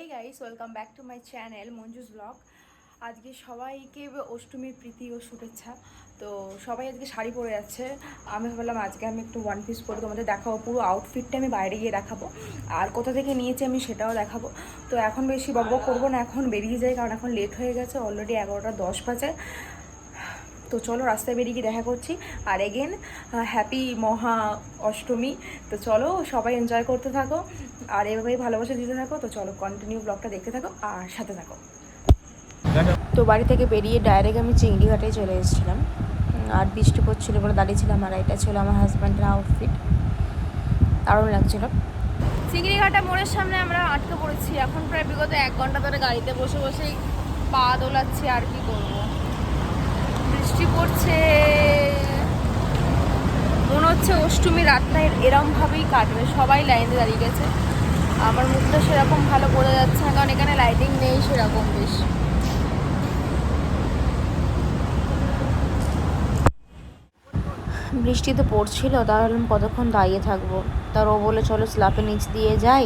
Hey guys welcome back to my channel Manju's blog আজকে সবাইকে অষ্টমীর প্রীতি ও শুভেচ্ছা। তো সবাই আজকে শাড়ি পরে যাচ্ছে। আমি ভাবলাম আজকে আমি একটু ওয়ান পিস পরে তোমাদের দেখাবো। পুরো আউটফিটটা আমি বাইরে গিয়ে দেখাবো। আর কোথা থেকে নিয়েছি আমি সেটাও দেখাবো। তো এখন বেশি বক বক করব না, এখন বেরিয়ে যাই, কারণ এখন লেট হয়ে গেছে অলরেডি এগারোটা দশ বাজে। তো চলো রাস্তায় বেরিয়ে গিয়ে দেখা করছি। আর এগেন হ্যাপি মহা অষ্টমী। তো চলো সবাই এনজয় করতে থাকো। আর এভাবেই ভালোবাসা দিতে থাকো। তো চলো কন্টিনিউ ব্লগটা দেখতে থাকো আর সাথে থাকো। তো বাড়ি থেকে বেরিয়ে ডাইরেক্ট আমি চিংড়ি ঘাটে চলে এসেছিলাম। আর বৃষ্টি পড়ছিল বলে দাঁড়িয়েছিলাম আর এটা ছিল আমার হাজব্যান্ডের আউটফিট দারুণ লাগছিল। চিংড়িঘাটা মোড়ের সামনে আমরা আটকে পড়েছি। এখন প্রায় বিগত এক ঘণ্টা ধরে গাড়িতে বসে বসেই পা দোলাচ্ছি আর কি করব বৃষ্টি পড়ছে। মনে হচ্ছে অষ্টমী রাতটা এরমভাবেই কাটবে। সবাই লাইনে দাঁড়িয়ে গেছে। আমার মুখটা সেরকম ভালো বোঝা যাচ্ছে না, কারণ এখানে লাইটিং নেই সেরকম বেশ। বৃষ্টি তো পড়ছিল তাহলে কতক্ষণ দাঁড়িয়ে থাকব? তার ও বলে চলো স্লাপের নিচ দিয়ে যাই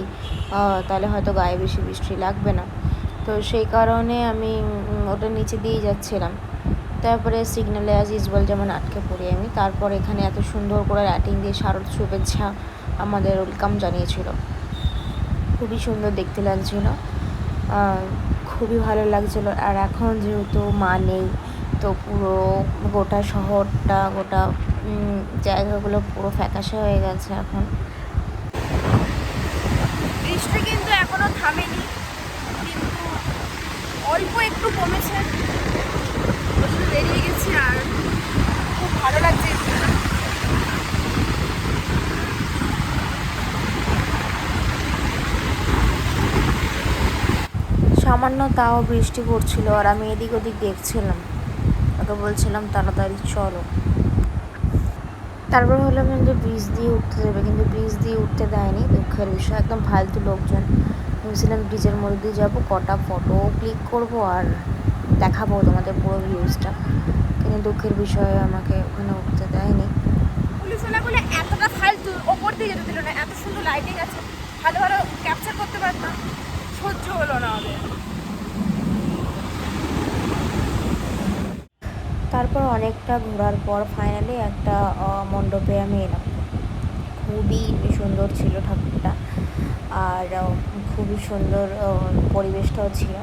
তাহলে হয়তো গায়ে বেশি বৃষ্টি লাগবে না। তো সেই কারণে আমি ওটার নিচে দিয়ে যাচ্ছিলাম। তারপরে সিগন্যালে অ্যাজ ইউজুয়াল যেমন আটকে পড়ি আমি। তারপর এখানে এত সুন্দর করে লাইটিং দিয়ে শারদ শুভেচ্ছা আমাদের ওয়েলকাম জানিয়েছিল। খুবই সুন্দর দেখতে লাগছিল। খুবই ভালো লাগছিল। আর এখন যেহেতু মা নেই, তো পুরো গোটা শহরটা, গোটা জায়গাগুলো পুরো ফ্যাকাশে হয়ে গেছে এখন। বৃষ্টি কিন্তু এখনও থামেনি, কিন্তু অল্প একটু কমেছে ওই জন্য বেরিয়ে গেছি আর খুব ভালো লাগছে। সামান্য তাও বৃষ্টি পড়ছিল আর আমি এদিক ওদিক দেখছিলাম। ওকে বলছিলাম, তাড়াতাড়ি চলো। তারপর হলাম যে ব্রিজ দিয়ে উঠতে দেবে, কিন্তু ব্রিজ দিয়ে উঠতে দেয়নি, দুঃখের বিষয়, একদম ফালতু লোকজন। ভেবেছিলাম ব্রিজের মধ্যে দিয়ে যাব, কটা ফটো ক্লিক করব আর দেখাবো তোমাদের পুরো ভিউজটা দুঃখের বিষয়ে আমাকে ওখানে উঠতে দেয়নি। এতটা ফালতু ওপর দিয়ে যেতে দিল না এত সুন্দর লাইটিং আছে। ভালো ভালো ক্যাপচার করতে পারতাম সহ্য হলো না তারপর অনেকটা ঘোরার পর ফাইনালি একটা মণ্ডপে আমি এলাম। খুবই সুন্দর ছিল ঠাকুরটা। আর খুবই সুন্দর পরিবেশটাও ছিল।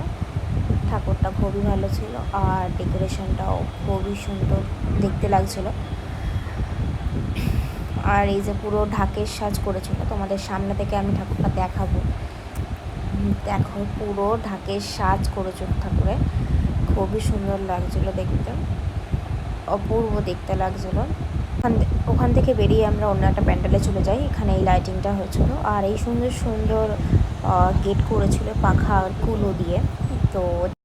ঠাকুরটা খুবই ভালো ছিল আর ডেকোরেশনটাও খুবই সুন্দর দেখতে লাগছিল। আর এই যে পুরো ঢাকের সাজ করেছিল, তোমাদের সামনে থেকে আমি ঠাকুরটা দেখাবো। দেখো, পুরো ঢাকের সাজ করেছিল ঠাকুরে খুবই সুন্দর লাগছিল দেখতে। অপূর্ব দেখতে লাগছিল। ওখান ওখান থেকে বেরিয়ে আমরা অন্য একটা প্যান্ডেলে চলে যাই। এখানে এই লাইটিংটা হয়েছিল। আর এই সুন্দর সুন্দর গেট করেছিল পাখা কুলো দিয়ে। তো তো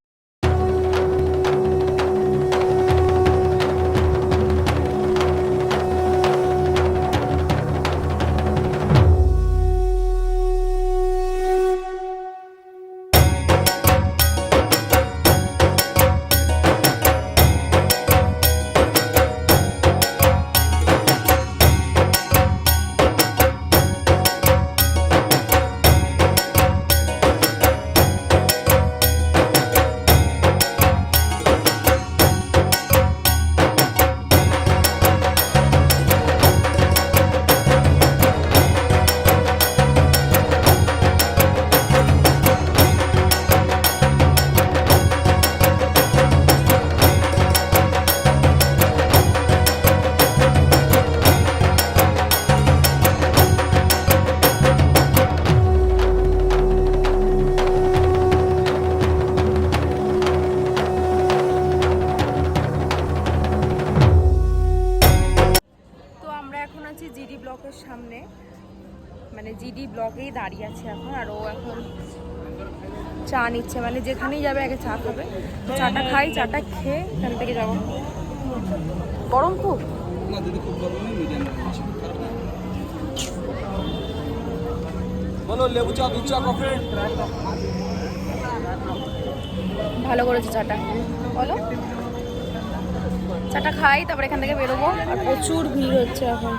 আছে এখন আর ও এখন চা নিচ্ছে। মানে যেখানেই যাবে আগে চা খাবে। চাটা খাই চাটা খেয়ে এখান থেকে যাব। গরম খুব? বলো লেবু চা দুধ চা কফি? ভালো করেছে চাটা। বলো। চাটা খাই তারপর এখান থেকে বেরোবো। আর প্রচুর ভিড় হচ্ছে এখন।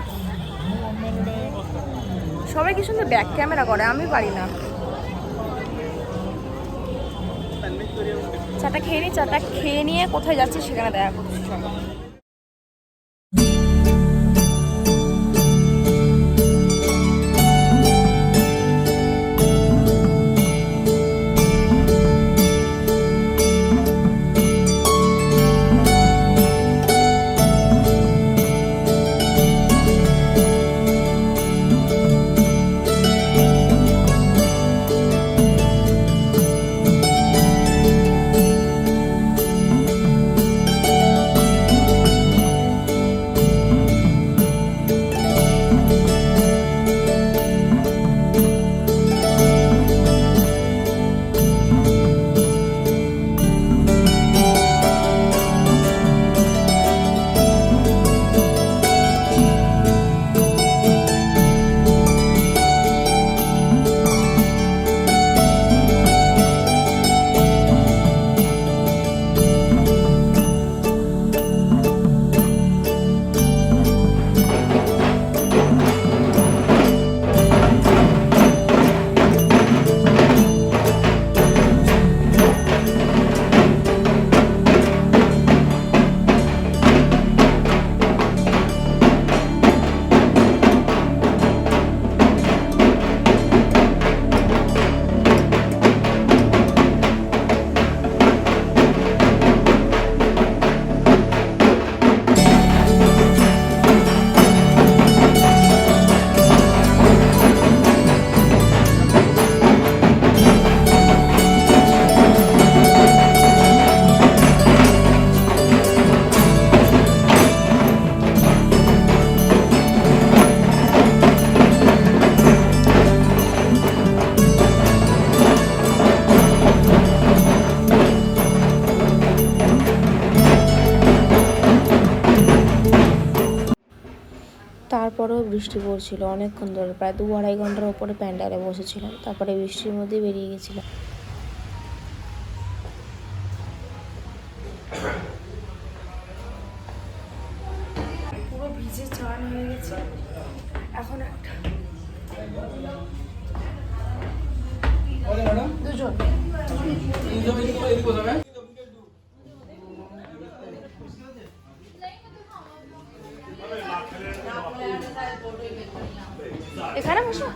সবাই কি সুন্দর ব্যাক ক্যামেরা করে? আমি পারি না। চাটা খেয়ে নিই চাটা খেয়ে নিয়ে কোথায় যাচ্ছে সেখানে দেখা করছি তারপরেও বৃষ্টি পড়ছিল অনেকক্ষণ ধরে প্রায় দু আড়াই ঘণ্টার ওপরে প্যান্ডেলে বসেছিলাম। তারপরে বৃষ্টির মধ্যেই বেরিয়ে গেছিলাম। পুরো ভিজে চান হয়ে গেছে। এখন একটা। দুজন। এখানে বসো।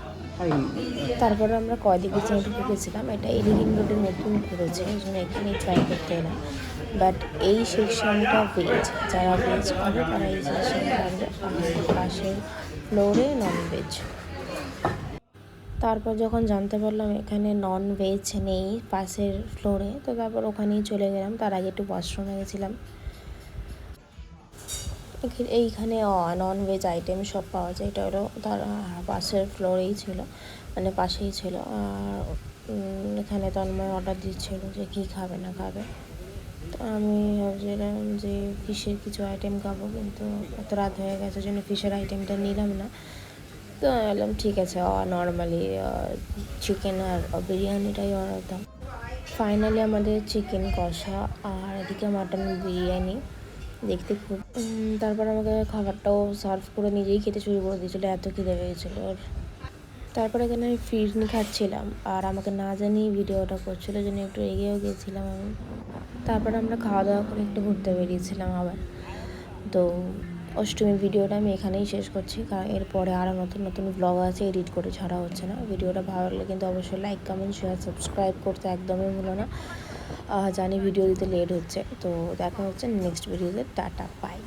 তারপরে আমরা কয়দিকে ঢুকে গেছিলাম এটা এলিগিন রোডে নতুন করেছে এই জন্য এখানে ট্রাই করতে এলাম। বাট এই সেকশনটা ভেজ যারা ভেজ খাবে তারা এই সেকশন পারবে পাশের ফ্লোরে নন ভেজ তারপর যখন জানতে পারলাম এখানে নন ভেজ নেই পাশের ফ্লোরে তো তারপর ওখানেই চলে গেলাম তার আগে একটু ওয়াশরুমে গেছিলাম। এইখানে নন ভেজ আইটেম সব পাওয়া যায়। এটা হলো তার পাশের ফ্লোরেই ছিল মানে পাশেই ছিল। আর এখানে তন্ময় অর্ডার দিচ্ছিল যে কী খাবে না খাবে। তো আমি ভাবছিলাম যে ফিশের কিছু আইটেম খাব, কিন্তু এত রাত হয়ে গেছে জন্য ফিশের আইটেমটা নিলাম না। তো বললাম, ঠিক আছে নর্মালি চিকেন আর বিরিয়ানিটাই অর্ডার দাম ফাইনালি আমাদের চিকেন কষা, আর এদিকে মাটন বিরিয়ানি। দেখতে খুব। তারপর আমাকে খাবারটাও সার্ভ করে নিজেই খেতে শুরু করে দিয়েছিলো, এত খিদে পেয়েছিলো ওর। তারপর এখানে আমি ফিরনি খাচ্ছিলাম, আর আমাকে না জানিয়ে ভিডিওটা করছিল জন্য একটু এগিয়েও গিয়েছিলাম আমি। তারপর আমরা খাওয়া দাওয়া করে একটু ঘুরতে বেরিয়েছিলাম আবার। তো অষ্টমীর ভিডিওটা আমি এখানেই শেষ করছি, কারণ এরপরে আরও নতুন নতুন ব্লগ আছে এডিট করে ছাড়া হচ্ছে না। ভিডিওটা ভালো লাগলে কিন্তু অবশ্যই লাইক কমেন্ট শেয়ার সাবস্ক্রাইব করতে একদমই ভুলো না। জানি ভিডিও দিতে লেট হচ্ছে তো দেখা হচ্ছে নেক্সট ভিডিওতে টাটা বাই